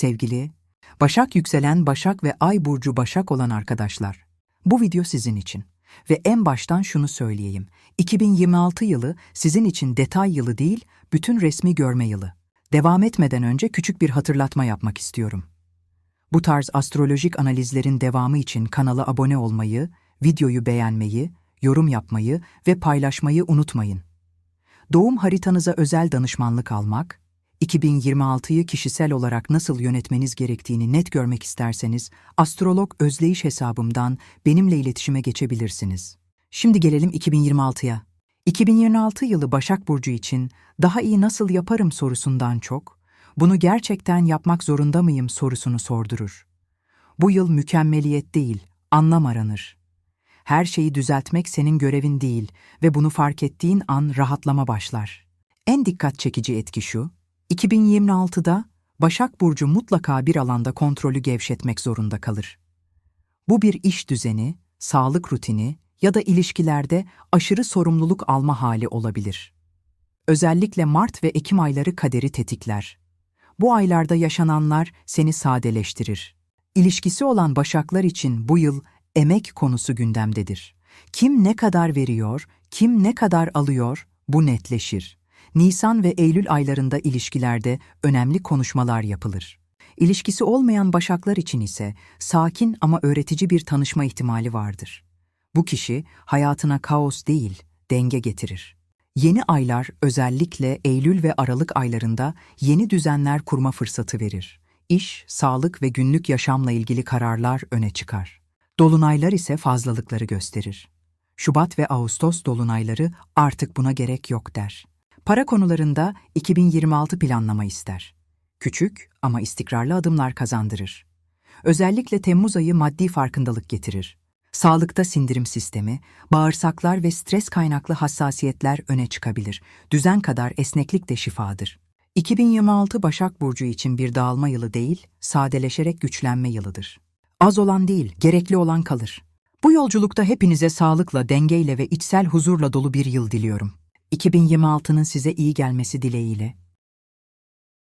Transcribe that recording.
Sevgili, Başak yükselen Başak ve Ay burcu Başak olan arkadaşlar. Bu video sizin için. Ve en baştan şunu söyleyeyim. 2026 yılı sizin için detay yılı değil, bütün resmi görme yılı. Devam etmeden önce küçük bir hatırlatma yapmak istiyorum. Bu tarz astrolojik analizlerin devamı için kanala abone olmayı, videoyu beğenmeyi, yorum yapmayı ve paylaşmayı unutmayın. Doğum haritanıza özel danışmanlık almak, 2026'yı kişisel olarak nasıl yönetmeniz gerektiğini net görmek isterseniz, astrolog özleyiş hesabımdan benimle iletişime geçebilirsiniz. Şimdi gelelim 2026'ya. 2026 yılı Başak Burcu için daha iyi nasıl yaparım sorusundan çok, bunu gerçekten yapmak zorunda mıyım sorusunu sordurur. Bu yıl mükemmeliyet değil, anlam aranır. Her şeyi düzeltmek senin görevin değil ve bunu fark ettiğin an rahatlama başlar. En dikkat çekici etki şu, 2026'da Başak Burcu mutlaka bir alanda kontrolü gevşetmek zorunda kalır. Bu bir iş düzeni, sağlık rutini ya da ilişkilerde aşırı sorumluluk alma hali olabilir. Özellikle Mart ve Ekim ayları kaderi tetikler. Bu aylarda yaşananlar seni sadeleştirir. İlişkisi olan başaklar için bu yıl emek konusu gündemdedir. Kim ne kadar veriyor, kim ne kadar alıyor bu netleşir. Nisan ve Eylül aylarında ilişkilerde önemli konuşmalar yapılır. İlişkisi olmayan başaklar için ise sakin ama öğretici bir tanışma ihtimali vardır. Bu kişi hayatına kaos değil, denge getirir. Yeni aylar özellikle Eylül ve Aralık aylarında yeni düzenler kurma fırsatı verir. İş, sağlık ve günlük yaşamla ilgili kararlar öne çıkar. Dolunaylar ise fazlalıkları gösterir. Şubat ve Ağustos dolunayları artık buna gerek yok der. Para konularında 2026 planlama ister. Küçük ama istikrarlı adımlar kazandırır. Özellikle Temmuz ayı maddi farkındalık getirir. Sağlıkta sindirim sistemi, bağırsaklar ve stres kaynaklı hassasiyetler öne çıkabilir. Düzen kadar esneklik de şifadır. 2026 Başak Burcu için bir dağılma yılı değil, sadeleşerek güçlenme yılıdır. Az olan değil, gerekli olan kalır. Bu yolculukta hepinize sağlıkla, dengeyle ve içsel huzurla dolu bir yıl diliyorum. 2026'nın size iyi gelmesi dileğiyle.